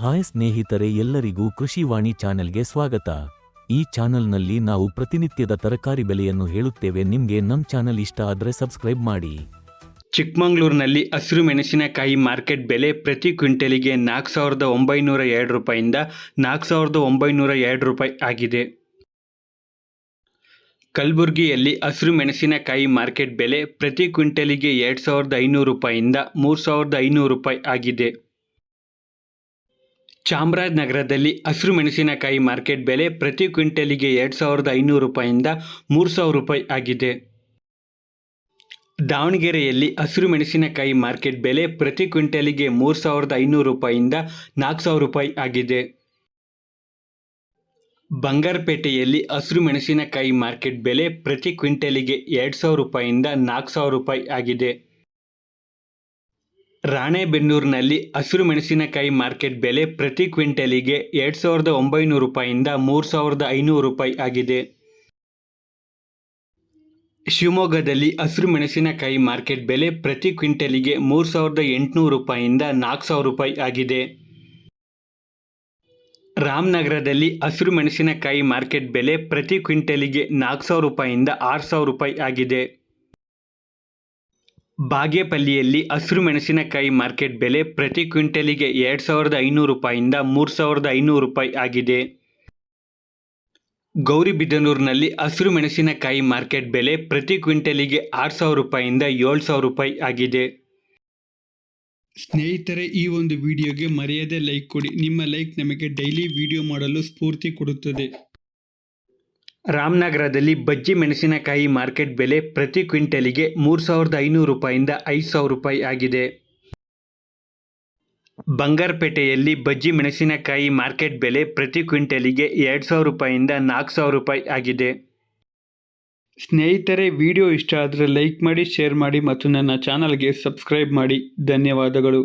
Hi ಸ್ನೇಹಿತರೆ ಎಲ್ಲರಿಗೂ ಕೃಷಿವಾಣಿ ಚಾನೆಲ್ಗೆ ಸ್ವಾಗತ. ಈ ಚಾನೆಲ್ನಲ್ಲಿ ನಾವು ಪ್ರತಿನಿತ್ಯದ ತರಕಾರಿ ಬೆಲೆಯನ್ನು ಹೇಳುತ್ತೇವೆ. ನಿಮಗೆ ನಮ್ಮ ಚಾನೆಲ್ ಇಷ್ಟ ಆದರೆ ಸಬ್ಸ್ಕ್ರೈಬ್ ಮಾಡಿ. ಚಿಕ್ಕಮಗಳೂರಿನಲ್ಲಿ ಹಸಿರು ಮೆಣಸಿನಕಾಯಿ ಮಾರ್ಕೆಟ್ ಬೆಲೆ ಪ್ರತಿ ಕ್ವಿಂಟಲಿಗೆ ನಾಲ್ಕು ಸಾವಿರದ ಒಂಬೈನೂರ ಎರಡು ರೂಪಾಯಿಂದ ನಾಲ್ಕು ಸಾವಿರದ ಒಂಬೈನೂರ ಎರಡು ರೂಪಾಯಿ ಆಗಿದೆ. ಕಲಬುರಗಿಯಲ್ಲಿ ಹಸಿರು ಮೆಣಸಿನಕಾಯಿ ಮಾರ್ಕೆಟ್ ಬೆಲೆ ಪ್ರತಿ ಕ್ವಿಂಟಲಿಗೆ ಎರಡು ಸಾವಿರದ ಐನೂರು ರೂಪಾಯಿಂದ ಮೂರು ಸಾವಿರದ ಐನೂರು ರೂಪಾಯಿ ಆಗಿದೆ. ಚಾಮರಾಜನಗರದಲ್ಲಿ ಹಸಿರು ಮೆಣಸಿನಕಾಯಿ ಮಾರ್ಕೆಟ್ ಬೆಲೆ ಪ್ರತಿ ಕ್ವಿಂಟಲಿಗೆ ಎರಡು ಸಾವಿರದ ಐನೂರು ರೂಪಾಯಿಂದ ಮೂರು ಸಾವಿರ ರೂಪಾಯಿ ಆಗಿದೆ. ದಾವಣಗೆರೆಯಲ್ಲಿ ಹಸಿರು ಮೆಣಸಿನಕಾಯಿ ಮಾರ್ಕೆಟ್ ಬೆಲೆ ಪ್ರತಿ ಕ್ವಿಂಟಲಿಗೆ ಮೂರು ಸಾವಿರದ ಐನೂರು ರೂಪಾಯಿಂದ ನಾಲ್ಕು ಸಾವಿರ ರೂಪಾಯಿ ಆಗಿದೆ. ಬಂಗಾರಪೇಟೆಯಲ್ಲಿ ಹಸಿರು ಮೆಣಸಿನಕಾಯಿ ಮಾರ್ಕೆಟ್ ಬೆಲೆ ಪ್ರತಿ ಕ್ವಿಂಟಲಿಗೆ ಎರಡು ಸಾವಿರ ರೂಪಾಯಿಂದ ನಾಲ್ಕು ಸಾವಿರ ರೂಪಾಯಿ ಆಗಿದೆ. ರಾಣೆಬೆನ್ನೂರಿನಲ್ಲಿ ಹಸಿರು ಮೆಣಸಿನಕಾಯಿ ಮಾರ್ಕೆಟ್ ಬೆಲೆ ಪ್ರತಿ ಕ್ವಿಂಟಲಿಗೆ ಎರಡು ಸಾವಿರದ ಒಂಬೈನೂರು ರೂಪಾಯಿಂದ ಮೂರು ಸಾವಿರದ ಐನೂರು ರೂಪಾಯಿ ಆಗಿದೆ. ಶಿವಮೊಗ್ಗದಲ್ಲಿ ಹಸಿರು ಮೆಣಸಿನಕಾಯಿ ಮಾರ್ಕೆಟ್ ಬೆಲೆ ಪ್ರತಿ ಕ್ವಿಂಟಲಿಗೆ ಮೂರು ಸಾವಿರದ ಎಂಟುನೂರು ರೂಪಾಯಿಂದ ನಾಲ್ಕು ಸಾವಿರ ರೂಪಾಯಿ ಆಗಿದೆ. ರಾಮನಗರದಲ್ಲಿ ಹಸಿರು ಮೆಣಸಿನಕಾಯಿ ಮಾರ್ಕೆಟ್ ಬೆಲೆ ಪ್ರತಿ ಕ್ವಿಂಟಲಿಗೆ ನಾಲ್ಕು ಸಾವಿರ ರೂಪಾಯಿಂದ ಆರು ಸಾವಿರ ರೂಪಾಯಿ ಆಗಿದೆ. ಬಾಗೇಪಲ್ಲಿಯಲ್ಲಿ ಹಸಿರು ಮೆಣಸಿನಕಾಯಿ ಮಾರ್ಕೆಟ್ ಬೆಲೆ ಪ್ರತಿ ಕ್ವಿಂಟಲಿಗೆ ಎರಡು ಸಾವಿರದ ಐನೂರು ರೂಪಾಯಿಂದ ಮೂರು ಸಾವಿರದ ಐನೂರು ರೂಪಾಯಿ ಆಗಿದೆ. ಗೌರಿಬಿದನೂರಿನಲ್ಲಿ ಹಸಿರು ಮೆಣಸಿನಕಾಯಿ ಮಾರ್ಕೆಟ್ ಬೆಲೆ ಪ್ರತಿ ಕ್ವಿಂಟಲಿಗೆ ಆರು ಸಾವಿರ ರೂಪಾಯಿಂದ ಏಳು ಸಾವಿರ ರೂಪಾಯಿ ಆಗಿದೆ. ಸ್ನೇಹಿತರೆ, ಈ ಒಂದು ವಿಡಿಯೋಗೆ ಮರೆಯದೆ ಲೈಕ್ ಕೊಡಿ. ನಿಮ್ಮ ಲೈಕ್ ನಮಗೆ ಡೈಲಿ ವಿಡಿಯೋ ಮಾಡಲು ಸ್ಫೂರ್ತಿ ಕೊಡುತ್ತದೆ. ರಾಮನಗರದಲ್ಲಿ ಬಜ್ಜಿ ಮೆಣಸಿನಕಾಯಿ ಮಾರ್ಕೆಟ್ ಬೆಲೆ ಪ್ರತಿ ಕ್ವಿಂಟಲಿಗೆ ಮೂರು ಸಾವಿರದ ಐನೂರು ರೂಪಾಯಿಂದ ಐದು ಸಾವಿರ ರೂಪಾಯಿ ಆಗಿದೆ. ಬಂಗಾರಪೇಟೆಯಲ್ಲಿ ಬಜ್ಜಿ ಮೆಣಸಿನಕಾಯಿ ಮಾರ್ಕೆಟ್ ಬೆಲೆ ಪ್ರತಿ ಕ್ವಿಂಟಲಿಗೆ ಎರಡು ಸಾವಿರ ರೂಪಾಯಿಂದ ನಾಲ್ಕು ಸಾವಿರ ರೂಪಾಯಿ ಆಗಿದೆ. ಸ್ನೇಹಿತರೆ, ವಿಡಿಯೋ ಇಷ್ಟ ಆದರೆ ಲೈಕ್ ಮಾಡಿ, ಶೇರ್ ಮಾಡಿ ಮತ್ತು ನನ್ನ ಚಾನಲ್ಗೆ ಸಬ್ಸ್ಕ್ರೈಬ್ ಮಾಡಿ. ಧನ್ಯವಾದಗಳು.